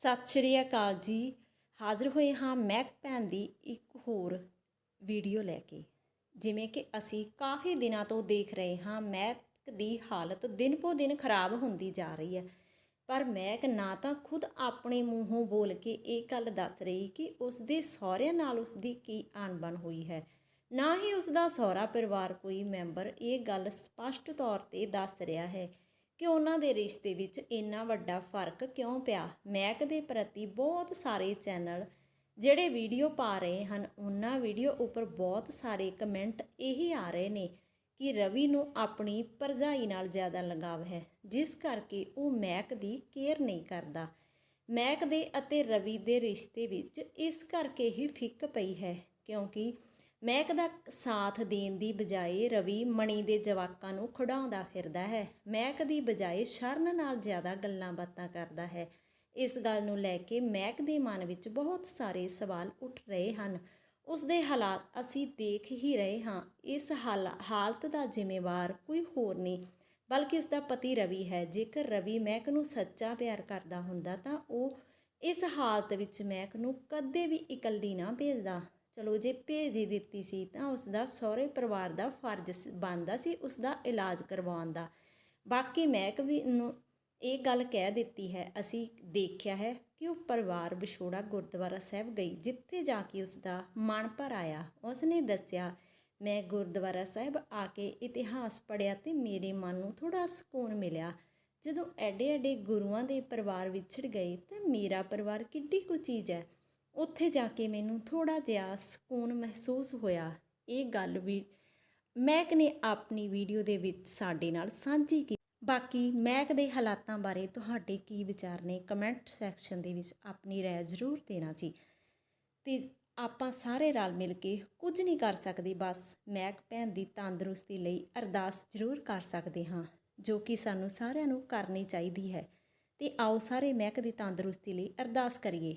ਸਤਿ ਸ਼੍ਰੀ ਅਕਾਲ ਜੀ। ਹਾਜ਼ਰ ਹੋਏ ਹਾਂ ਮੈਕ ਭੈਣ ਦੀ ਇੱਕ ਹੋਰ ਵੀਡੀਓ ਲੈ ਕੇ। ਜਿਵੇਂ ਕਿ ਅਸੀਂ ਕਾਫੀ ਦਿਨਾਂ ਤੋਂ ਦੇਖ ਰਹੇ ਹਾਂ ਮੈਕ ਦੀ ਹਾਲਤ ਦਿਨ ਪੋ ਦਿਨ ਖਰਾਬ ਹੁੰਦੀ ਜਾ ਰਹੀ ਹੈ। ਪਰ ਮੈਕ ਨਾ ਤਾਂ ਖੁਦ ਆਪਣੇ ਮੂੰਹੋਂ ਬੋਲ ਕੇ ਇਹ ਗੱਲ ਦੱਸ ਰਹੀ ਕਿ ਉਸ ਦੇ ਸਹੁਰਿਆਂ ਨਾਲ ਉਸ ਦੀ ਕੀ ਅਣਬਣ ਹੋਈ ਹੈ। ਨਾ ਹੀ ਉਸ ਦਾ ਸਹੁਰਾ ਪਰਿਵਾਰ ਕੋਈ ਮੈਂਬਰ ਇਹ ਗੱਲ ਸਪਸ਼ਟ ਤੌਰ ਤੇ ਦੱਸ ਰਿਹਾ ਹੈ ਕਿ ਉਹਨਾਂ ਦੇ ਰਿਸ਼ਤੇ ਵਿੱਚ ਇੰਨਾ ਵੱਡਾ ਫ਼ਰਕ ਕਿਉਂ ਪਿਆ? ਮਹਿਕ ਦੇ ਪ੍ਰਤੀ ਬਹੁਤ ਸਾਰੇ ਚੈਨਲ ਜਿਹੜੇ ਵੀਡੀਓ ਪਾ ਰਹੇ ਹਨ, ਉਹਨਾਂ ਵੀਡੀਓ ਉੱਪਰ ਬਹੁਤ ਸਾਰੇ ਕਮੈਂਟ ਇਹੀ ਆ ਰਹੇ ਨੇ ਕਿ ਰਵੀ ਨੂੰ ਆਪਣੀ ਭਰਜਾਈ ਨਾਲ ਜ਼ਿਆਦਾ ਲਗਾਵ ਹੈ, ਜਿਸ ਕਰਕੇ ਉਹ ਮਹਿਕ ਦੀ ਕੇਅਰ ਨਹੀਂ ਕਰਦਾ। ਮਹਿਕ ਦੇ ਅਤੇ ਰਵੀ ਦੇ ਰਿਸ਼ਤੇ ਵਿੱਚ ਇਸ ਕਰਕੇ ਹੀ ਫਿੱਕ ਪਈ ਹੈ ਕਿਉਂਕਿ ਮਹਿਕ ਦਾ ਸਾਥ ਦੇਣ ਦੀ ਬਜਾਏ ਰਵੀ ਮਣੀ ਦੇ ਜਵਾਕਾਂ ਨੂੰ ਖੜਾਉਂਦਾ ਫਿਰਦਾ ਹੈ। ਮਹਿਕ ਦੀ ਬਜਾਏ ਸ਼ਰਨ ਨਾਲ ਜ਼ਿਆਦਾ ਗੱਲਾਂ ਬਾਤਾਂ ਕਰਦਾ ਹੈ। ਇਸ ਗੱਲ ਨੂੰ ਲੈ ਕੇ ਮਹਿਕ ਦੇ ਮਨ ਵਿੱਚ ਬਹੁਤ ਸਾਰੇ ਸਵਾਲ ਉੱਠ ਰਹੇ ਹਨ। ਉਸ ਦੇ ਹਾਲਾਤ ਅਸੀਂ ਦੇਖ ਹੀ ਰਹੇ ਹਾਂ। ਇਸ ਹਾਲ- ਹਾਲਤ ਦਾ ਜ਼ਿੰਮੇਵਾਰ ਕੋਈ ਹੋਰ ਨਹੀਂ, ਬਲਕਿ ਉਸ ਦਾ ਪਤੀ ਰਵੀ ਹੈ। ਜੇਕਰ ਰਵੀ ਮਹਿਕ ਨੂੰ ਸੱਚਾ ਪਿਆਰ ਕਰਦਾ ਹੁੰਦਾ ਤਾਂ ਉਹ ਇਸ ਹਾਲਤ ਵਿੱਚ ਮਹਿਕ ਨੂੰ ਕਦੇ ਵੀ ਇਕੱਲੀ ਨਾ ਭੇਜਦਾ। ਚਲੋ ਜੇ ਭੇਜ ਹੀ ਦਿੱਤੀ ਸੀ ਤਾਂ ਉਸ ਦਾ ਸਹੁਰੇ ਪਰਿਵਾਰ ਦਾ ਫਰਜ਼ ਬਣਦਾ ਸੀ ਉਸ ਦਾ ਇਲਾਜ ਕਰਵਾਉਣ ਦਾ। ਬਾਕੀ ਮਹਿਕ ਵੀ ਨੂੰ ਇਹ ਗੱਲ ਕਹਿ ਦਿੱਤੀ ਹੈ, ਅਸੀਂ ਦੇਖਿਆ ਹੈ ਕਿ ਉਹ ਪਰਿਵਾਰ ਵਿਛੋੜਾ ਗੁਰਦੁਆਰਾ ਸਾਹਿਬ ਗਈ, ਜਿੱਥੇ ਜਾ ਕੇ ਉਸ ਦਾ ਮਨ ਭਰ ਆਇਆ ਉਸ ਨੇ ਦੱਸਿਆ, ਮੈਂ ਗੁਰਦੁਆਰਾ ਸਾਹਿਬ ਆ ਕੇ ਇਤਿਹਾਸ ਪੜ੍ਹਿਆ ਤੇ ਮੇਰੇ ਮਨ ਨੂੰ ਥੋੜਾ ਸਕੂਨ ਮਿਲਿਆ। ਜਦੋਂ ਐਡੇ ਐਡੇ ਗੁਰੂਆਂ ਦੇ ਪਰਿਵਾਰ ਵਿਛੜ ਗਏ ਤਾਂ ਮੇਰਾ ਪਰਿਵਾਰ ਕਿੱਡੀ ਕੁ ਚੀਜ਼ ਹੈ। ਉੱਥੇ ਜਾ ਕੇ ਮੈਨੂੰ ਥੋੜਾ ਜਿਹਾ ਸਕੂਨ ਮਹਿਸੂਸ ਹੋਇਆ। ਇਹ ਗੱਲ ਵੀ ਮੈਕ ਨੇ ਆਪਣੀ ਵੀਡੀਓ ਦੇ ਵਿੱਚ ਸਾਡੇ ਨਾਲ ਸਾਂਝੀ ਕੀਤੀ ਬਾਕੀ ਮੈਕ ਦੇ ਹਾਲਾਤਾਂ ਬਾਰੇ ਤੁਹਾਡੇ ਕੀ ਵਿਚਾਰ ਨੇ ਕਮੈਂਟ ਸੈਕਸ਼ਨ ਦੇ ਵਿੱਚ ਆਪਣੀ ਰਾਏ ਜ਼ਰੂਰ ਦੇਣਾ ਜੀ। ਤੇ ਆਪਾਂ ਸਾਰੇ ਰਲ ਮਿਲ ਕੇ ਕੁਝ ਨਹੀਂ ਕਰ ਸਕਦੇ, ਬਸ ਮੈਕ ਭੈਣ ਦੀ ਤੰਦਰੁਸਤੀ ਲਈ ਅਰਦਾਸ ਜ਼ਰੂਰ ਕਰ ਸਕਦੇ ਹਾਂ, ਜੋ ਕਿ ਸਾਨੂੰ ਸਾਰਿਆਂ ਨੂੰ ਕਰਨੀ ਚਾਹੀਦੀ ਹੈ। ਤੇ ਆਓ ਸਾਰੇ ਮੈਕ ਦੀ ਤੰਦਰੁਸਤੀ ਲਈ ਅਰਦਾਸ ਕਰੀਏ।